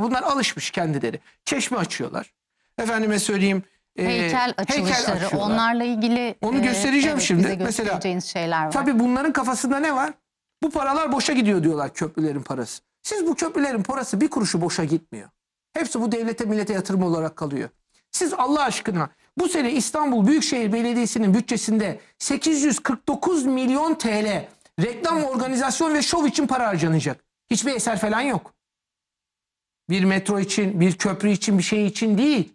Bunlar alışmış kendileri. Çeşme açıyorlar. Efendime söyleyeyim. e, Heykel açılışları açıyorlar. onlarla ilgili Onu e, göstereceğim evet, şimdi. Mesela- şeyler var. Tabii bunların kafasında ne var? Bu paralar boşa gidiyor diyorlar köprülerin parası. Siz bu köprülerin parası bir kuruşu boşa gitmiyor. Hepsi bu devlete millete yatırım olarak kalıyor. Siz Allah aşkına bu sene İstanbul Büyükşehir Belediyesi'nin bütçesinde 849 milyon TL reklam, organizasyon ve şov için para harcanacak. Hiçbir eser falan yok. Bir metro için, bir köprü için, bir şey için değil.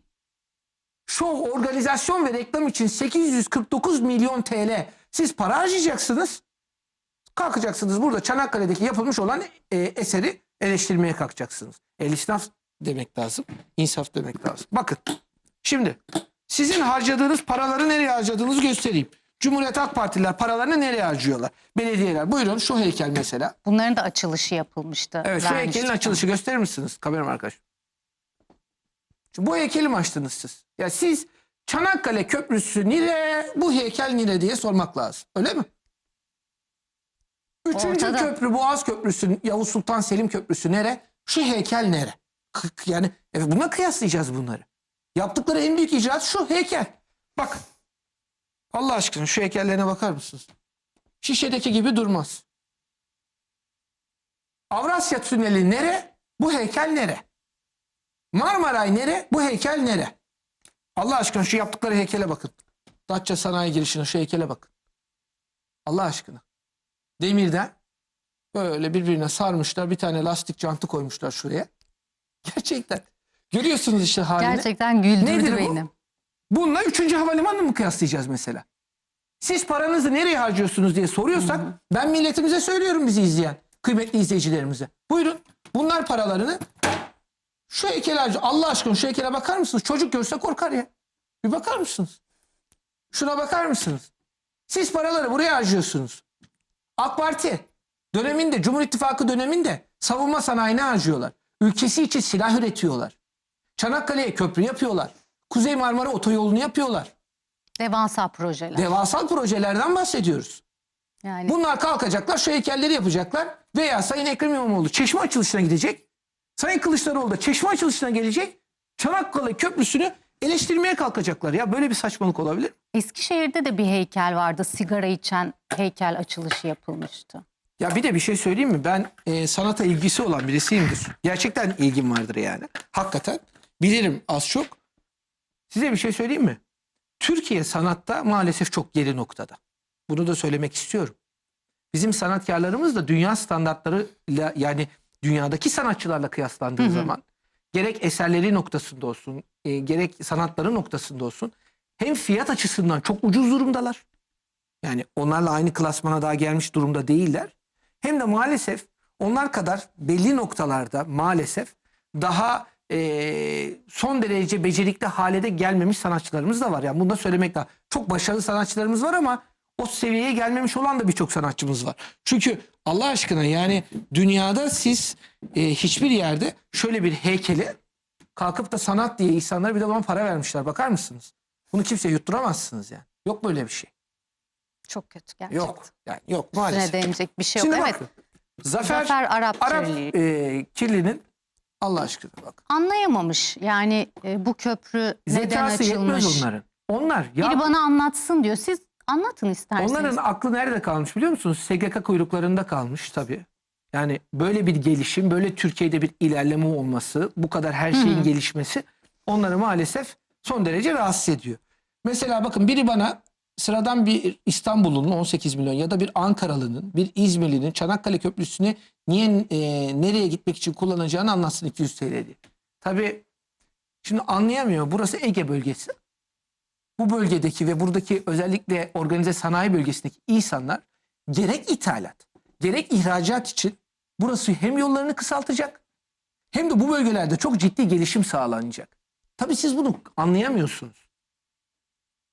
Şov, organizasyon ve reklam için 849 milyon TL siz para harcayacaksınız. Kalkacaksınız burada Çanakkale'deki yapılmış olan e, eseri eleştirmeye kalkacaksınız. El isnaf demek lazım. insaf demek lazım. Bakın şimdi sizin harcadığınız paraları nereye harcadığınızı göstereyim. Cumhuriyet Halk Partililer paralarını nereye harcıyorlar? Belediyeler. Buyurun şu heykel mesela. Bunların da açılışı yapılmıştı. Evet şu heykelin açılışı gösterir misiniz kameram arkadaş? Bu heykeli mi açtınız siz? Ya siz Çanakkale Köprüsü nire, bu heykel nire diye sormak lazım. Öyle mi? Üçüncü Ortada. köprü Boğaz Köprüsü, Yavuz Sultan Selim Köprüsü nere? Şu heykel nere? Yani evet, buna kıyaslayacağız bunları. Yaptıkları en büyük icraat şu heykel. Bak. Allah aşkına şu heykellerine bakar mısınız? Şişedeki gibi durmaz. Avrasya Tüneli nere? Bu heykel nere? Marmaray nere? Bu heykel nere? Allah aşkına şu yaptıkları heykele bakın. Datça sanayi girişine şu heykele bakın. Allah aşkına. Demirden böyle birbirine sarmışlar. Bir tane lastik cantı koymuşlar şuraya. Gerçekten. Görüyorsunuz işte halini. Gerçekten güldürdü Nedir bu? Bununla 3. havalimanını mı kıyaslayacağız mesela? Siz paranızı nereye harcıyorsunuz diye soruyorsak ben milletimize söylüyorum bizi izleyen kıymetli izleyicilerimize. Buyurun bunlar paralarını şu heykele harcıyor. Allah aşkına şu heykele bakar mısınız? Çocuk görse korkar ya. Bir bakar mısınız? Şuna bakar mısınız? Siz paraları buraya harcıyorsunuz. AK Parti döneminde, Cumhur İttifakı döneminde savunma sanayine harcıyorlar. Ülkesi için silah üretiyorlar. Çanakkale'ye köprü yapıyorlar. Kuzey Marmara otoyolunu yapıyorlar. Devasa projeler. Devasal projelerden bahsediyoruz. yani Bunlar kalkacaklar, şu heykelleri yapacaklar veya Sayın Ekrem İmamoğlu çeşme açılışına gidecek. Sayın Kılıçdaroğlu da çeşme açılışına gelecek. Çanakkale Köprüsü'nü eleştirmeye kalkacaklar. Ya böyle bir saçmalık olabilir mi? Eskişehir'de de bir heykel vardı. Sigara içen heykel açılışı yapılmıştı. Ya bir de bir şey söyleyeyim mi? Ben e, sanata ilgisi olan birisiyimdir. Gerçekten ilgim vardır yani. Hakikaten. Bilirim az çok. Size bir şey söyleyeyim mi? Türkiye sanatta maalesef çok geri noktada. Bunu da söylemek istiyorum. Bizim sanatkarlarımız da dünya standartlarıyla yani dünyadaki sanatçılarla kıyaslandığı zaman gerek eserleri noktasında olsun, e, gerek sanatları noktasında olsun hem fiyat açısından çok ucuz durumdalar. Yani onlarla aynı klasmana daha gelmiş durumda değiller. Hem de maalesef onlar kadar belli noktalarda maalesef daha eee, son derece becerikli hale de gelmemiş sanatçılarımız da var. Yani bunu da söylemek lazım. Çok başarılı sanatçılarımız var ama o seviyeye gelmemiş olan da birçok sanatçımız var. Çünkü Allah aşkına yani dünyada siz eee, hiçbir yerde şöyle bir heykeli kalkıp da sanat diye insanlara bir de buna para vermişler. Bakar mısınız? Bunu kimseye yutturamazsınız yani. Yok böyle bir şey. Çok kötü gerçekten. Yok. Yani yok Üstüne maalesef. değinecek bir şey Şimdi yok. Evet. bakın. Zafer, Zafer Arap, Arap e, kirlinin Allah aşkına bak. Anlayamamış. Yani e, bu köprü neden Zekası açılmış? yetmez onların. Onlar ya Biri bana anlatsın diyor. Siz anlatın isterseniz. onların aklı nerede kalmış biliyor musunuz? SGK kuyruklarında kalmış tabii. Yani böyle bir gelişim, böyle Türkiye'de bir ilerleme olması, bu kadar her şeyin gelişmesi onları maalesef son derece rahatsız ediyor. Mesela bakın biri bana sıradan bir İstanbul'un 18 milyon ya da bir Ankaralı'nın, bir İzmirli'nin Çanakkale Köprüsü'nü niye e, nereye gitmek için kullanacağını anlatsın 200 TL diye. Tabii şimdi anlayamıyor. Burası Ege bölgesi. Bu bölgedeki ve buradaki özellikle organize sanayi bölgesindeki insanlar gerek ithalat, gerek ihracat için burası hem yollarını kısaltacak hem de bu bölgelerde çok ciddi gelişim sağlanacak. Tabii siz bunu anlayamıyorsunuz.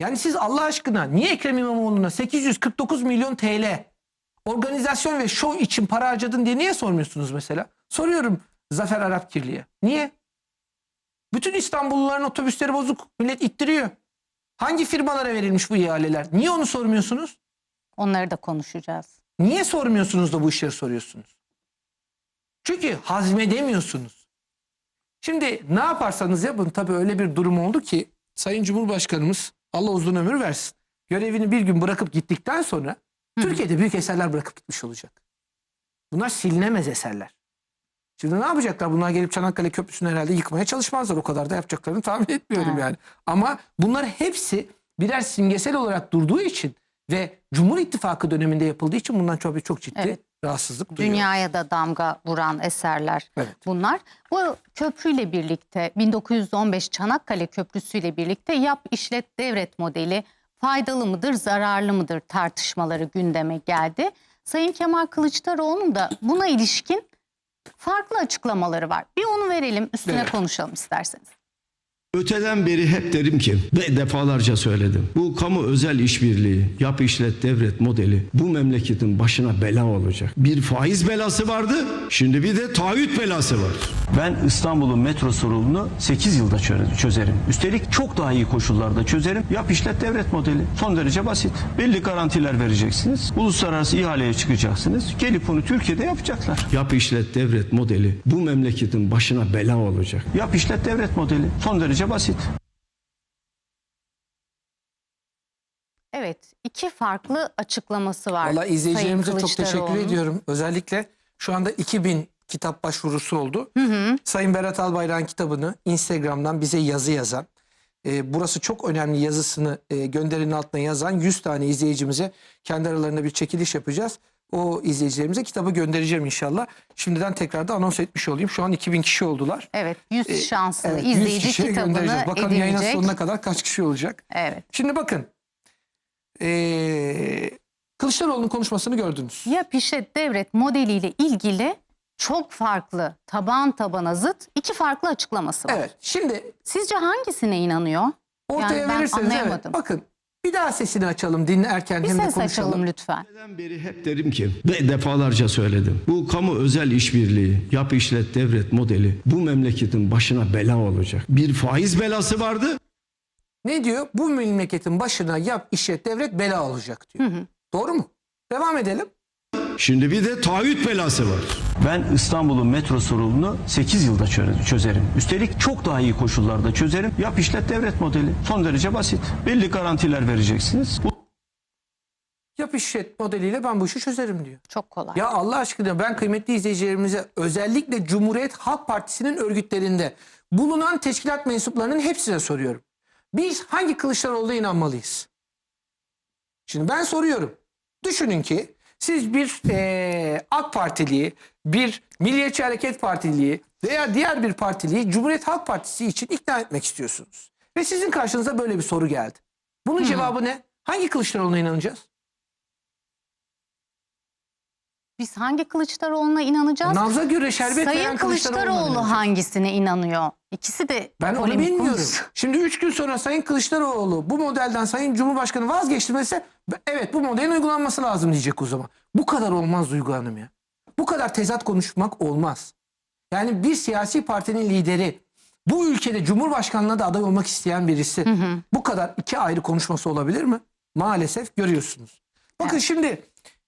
Yani siz Allah aşkına niye Ekrem İmamoğlu'na 849 milyon TL organizasyon ve şov için para harcadın diye niye sormuyorsunuz mesela? Soruyorum Zafer Arapkirli'ye. Niye? Bütün İstanbulluların otobüsleri bozuk. Millet ittiriyor. Hangi firmalara verilmiş bu ihaleler? Niye onu sormuyorsunuz? Onları da konuşacağız. Niye sormuyorsunuz da bu işleri soruyorsunuz? Çünkü hazmedemiyorsunuz. Şimdi ne yaparsanız yapın tabii öyle bir durum oldu ki Sayın Cumhurbaşkanımız Allah uzun ömür versin. Görevini bir gün bırakıp gittikten sonra Türkiye'de büyük eserler bırakıp gitmiş olacak. Bunlar silinemez eserler. Şimdi ne yapacaklar? Bunlar gelip Çanakkale Köprüsü'nü herhalde yıkmaya çalışmazlar. O kadar da yapacaklarını tahmin etmiyorum Evet. yani. Ama bunlar hepsi birer simgesel olarak durduğu için ve Cumhur İttifakı döneminde yapıldığı için bundan çok çok ciddi Evet. Rahatsızlık duyuyorum. Dünyaya da damga vuran eserler Evet. bunlar. Bu köprüyle birlikte 1915 Çanakkale Köprüsü ile birlikte yap işlet devret modeli faydalı mıdır zararlı mıdır tartışmaları gündeme geldi. Sayın Kemal Kılıçdaroğlu'nun da buna ilişkin farklı açıklamaları var. Bir onu verelim üstüne Evet. konuşalım isterseniz. Öteden beri hep derim ki ve defalarca söyledim. Bu kamu özel işbirliği, yap işlet devret modeli bu memleketin başına bela olacak. Bir faiz belası vardı, şimdi bir de taahhüt belası var. Ben İstanbul'un metro sorununu 8 yılda çö- çözerim. Üstelik çok daha iyi koşullarda çözerim. Yap işlet devret modeli. Son derece basit. Belli garantiler vereceksiniz. Uluslararası ihaleye çıkacaksınız. Gelip onu Türkiye'de yapacaklar. Yap işlet devret modeli bu memleketin başına bela olacak. Yap işlet devret modeli. Son derece basit. Evet iki farklı açıklaması var. Valla izleyicilerimize Sayın çok teşekkür Kılıçdaroğlu'nun. ediyorum. Özellikle şu anda 2000 kitap başvurusu oldu. Sayın Berat Albayrak'ın kitabını Instagram'dan bize yazı yazan, e, burası çok önemli yazısını e, gönderinin altına yazan 100 tane izleyicimize kendi aralarında bir çekiliş yapacağız. O izleyicilerimize kitabı göndereceğim inşallah. Şimdiden tekrar da anons etmiş olayım. Şu an 2000 kişi oldular. Evet 100 E, şanslı evet, 100 izleyici kişiye kitabını göndereceğiz. Bakalım yayının sonuna kadar kaç kişi olacak. Evet. Şimdi bakın. E, Kılıçdaroğlu'nun konuşmasını gördünüz. Yap işlet devret modeliyle ilgili çok farklı taban tabana zıt iki farklı açıklaması var. Evet. Şimdi Sizce hangisine inanıyor? Ortaya Yani ben verirseniz evet. anlayamadım. Bakın bir daha sesini açalım dinlerken Bir hem de ses konuşalım. açalım lütfen. Öteden beri hep derim ki ve defalarca söyledim. Bu kamu özel işbirliği, yap işlet devret modeli bu memleketin başına bela olacak. Bir faiz belası vardı. Ne diyor? Bu memleketin başına yap işlet devlet bela olacak diyor. Doğru mu? Devam edelim. Şimdi bir de taahhüt belası var. Ben İstanbul'un metro sorununu 8 yılda çö- çözerim. Üstelik çok daha iyi koşullarda çözerim. Yap işlet devret modeli. Son derece basit. Belli garantiler vereceksiniz. Yap işlet modeliyle ben bu işi çözerim diyor. Çok kolay. Ya Allah aşkına ben kıymetli izleyicilerimize özellikle Cumhuriyet Halk Partisi'nin örgütlerinde bulunan teşkilat mensuplarının hepsine soruyorum. Biz hangi Kılıçdaroğlu'na inanmalıyız? Şimdi ben soruyorum. Düşünün ki siz bir eee, AK Partiliyi, bir Milliyetçi Hareket Partiliyi veya diğer bir partiliyi Cumhuriyet Halk Partisi için ikna etmek istiyorsunuz. Ve sizin karşınıza böyle bir soru geldi. Bunun cevabı ne? Hangi Kılıçdaroğlu'na inanacağız? Biz hangi Kılıçdaroğlu'na inanacağız? Nabza göre şerbet veren Sayın Kılıçdaroğlu'na Kılıçdaroğlu hangisine inanıyor? İkisi de Ben onu bilmiyorum. konusu. Şimdi üç gün sonra Sayın Kılıçdaroğlu bu modelden Sayın Cumhurbaşkanı vazgeçtirmesi evet bu modelin uygulanması lazım diyecek o zaman. Bu kadar olmaz Duygu Hanım ya. Bu kadar tezat konuşmak olmaz. Yani bir siyasi partinin lideri bu ülkede Cumhurbaşkanlığına da aday olmak isteyen birisi bu kadar iki ayrı konuşması olabilir mi? Maalesef görüyorsunuz. Bakın şimdi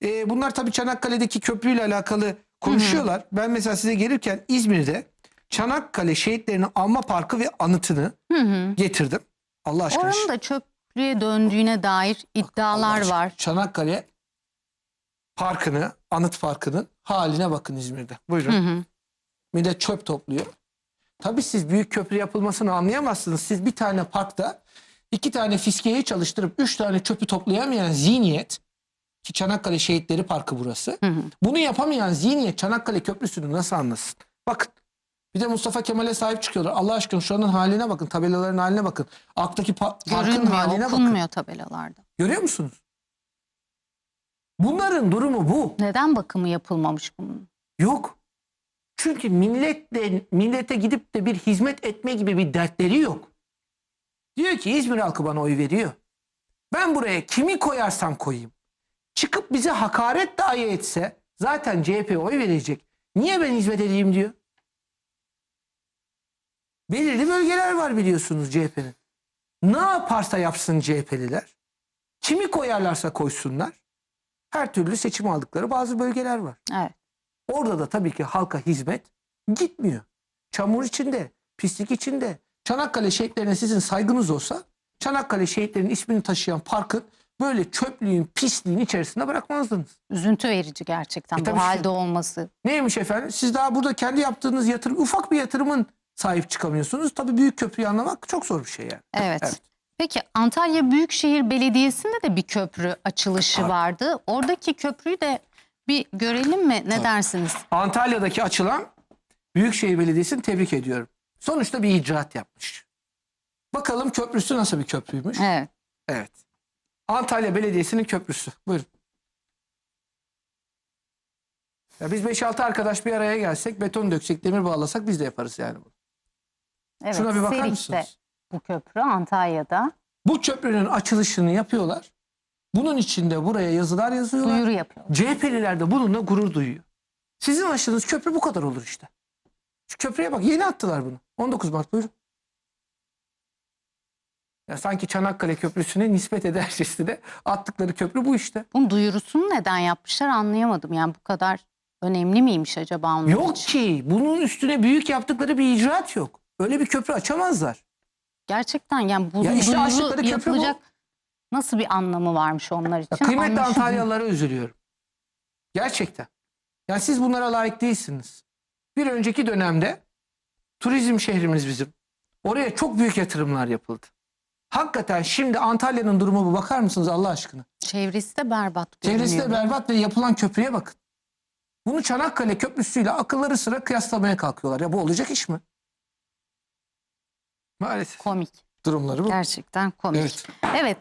e, bunlar tabii Çanakkale'deki köprüyle alakalı konuşuyorlar. Ben mesela size gelirken İzmir'de Çanakkale şehitlerini anma parkı ve anıtını getirdim. Allah aşkına. Oranın da çöplüğe döndüğüne dair iddialar var. Çanakkale parkını, anıt parkının haline bakın İzmir'de. Buyurun. Millet çöp topluyor. Tabii siz büyük köprü yapılmasını anlayamazsınız. Siz bir tane parkta iki tane fiskiyeyi çalıştırıp üç tane çöpü toplayamayan zihniyet ki Çanakkale Şehitleri Parkı burası. Bunu yapamayan zihniyet Çanakkale Köprüsü'nü nasıl anlasın? Bakın bir de Mustafa Kemal'e sahip çıkıyorlar. Allah aşkına şuranın haline bakın. Tabelaların haline bakın. Alttaki pa- parkın Görünmüyor, haline bakın. okunmuyor tabelalarda. Görüyor musunuz? Bunların durumu bu. Neden bakımı yapılmamış bunun? Yok. Çünkü milletle, millete gidip de bir hizmet etme gibi bir dertleri yok. Diyor ki İzmir halkı bana oy veriyor. Ben buraya kimi koyarsam koyayım. Çıkıp bize hakaret dahi etse zaten CHP'ye oy verecek. Niye ben hizmet edeyim diyor. Belirli bölgeler var biliyorsunuz CHP'nin. Ne yaparsa yapsın CHP'liler. Kimi koyarlarsa koysunlar. Her türlü seçim aldıkları bazı bölgeler var. Evet. Orada da tabii ki halka hizmet gitmiyor. Çamur içinde, pislik içinde. Çanakkale şehitlerine sizin saygınız olsa Çanakkale şehitlerinin ismini taşıyan parkın böyle çöplüğün, pisliğin içerisinde bırakmazdınız. Üzüntü verici gerçekten E bu halde olması. Neymiş efendim? Siz daha burada kendi yaptığınız yatırım, ufak bir yatırımın sahip çıkamıyorsunuz. Tabii büyük köprüyü anlamak çok zor bir şey yani. Evet. Evet. Peki Antalya Büyükşehir Belediyesi'nde de bir köprü açılışı vardı. Oradaki köprüyü de bir görelim mi? Ne dersiniz? Antalya'daki açılan Büyükşehir Belediyesi'ni tebrik ediyorum. Sonuçta bir icraat yapmış. Bakalım köprüsü nasıl bir köprüymüş? Evet. Evet. Antalya Belediyesi'nin köprüsü. Buyurun. Ya biz 5-6 arkadaş bir araya gelsek, beton döksek, demir bağlasak biz de yaparız yani. bunu. evet. Şuna bir bakar Serik'te mısınız? Bu köprü Antalya'da Bu köprünün açılışını yapıyorlar. Bunun içinde buraya yazılar yazıyorlar. duyuru yapıyor. CHP'liler de bununla gurur duyuyor. Sizin açtığınız köprü bu kadar olur işte. Şu köprüye bak yeni attılar bunu. 19 Mart buyurun. Ya sanki Çanakkale Köprüsü'ne nispet edercesine de attıkları köprü bu işte. Bunun duyurusunu neden yapmışlar anlayamadım. Yani bu kadar önemli miymiş acaba onlar Yok için? ki bunun üstüne büyük yaptıkları bir icraat yok. Öyle bir köprü açamazlar. Gerçekten yani bu Ya işte duyuru açtıkları köprü bu. yapılacak nasıl bir anlamı varmış onlar Ya için? kıymetli anlaşılmıyor. Antalyalılara üzülüyorum. Gerçekten. Yani siz bunlara layık değilsiniz. Bir önceki dönemde turizm şehrimiz bizim. Oraya çok büyük yatırımlar yapıldı. Hakikaten şimdi Antalya'nın durumu bu. Bakar mısınız Allah aşkına? Çevresi de berbat Çevresi de görünüyor. berbat ve yapılan köprüye bakın. Bunu Çanakkale Köprüsü'yle akılları sıra kıyaslamaya kalkıyorlar. Ya bu olacak iş mi? Maalesef Komik. durumları bu. Gerçekten komik. Evet. Evet